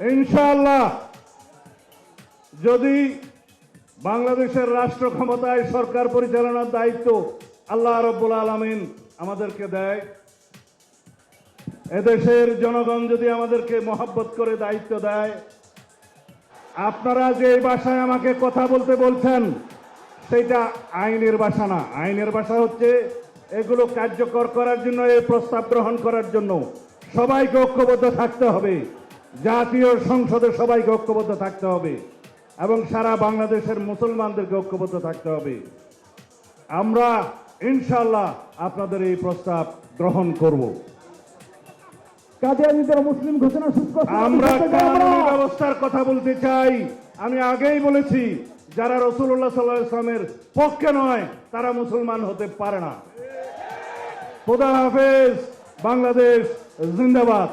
ইনশাআল্লাহ, যদি বাংলাদেশের রাষ্ট্র ক্ষমতায় সরকার পরিচালনার দায়িত্ব আল্লাহ রব্বুল আলমিন আমাদেরকে দেয়, এদেশের জনগণ যদি আমাদেরকে মহাব্বত করে দায়িত্ব দেয়, আপনারা যে ভাষায় আমাকে কথা বলতে বলছেন, সেটা আইনের ভাষা না। আইনের ভাষা হচ্ছে এগুলো কার্যকর করার জন্য এই প্রস্তাব গ্রহণ করার জন্য। সবাইকে ঐক্যবদ্ধ থাকতে হবে। জাতীয় সংসদে সবাইকে ঐক্যবদ্ধ থাকতে হবে এবং সারা বাংলাদেশের মুসলমানদেরকে ঐক্যবদ্ধ থাকতে হবে। আমরা ইনশাল্লাহ আপনাদের এই প্রস্তাব গ্রহণ করব। কাদিয়ানিদের মুসলিম ঘোষণা আমরা। কানুনি ব্যবস্থার কথা বলতে চাই। আমি আগেই বলেছি যারা রসুল্লাহ সাল্লাহ ইসলামের পক্ষে নয় তারা মুসলমান হতে পারে না। খোদা হাফেজ বাংলাদেশ জিন্দাবাদ।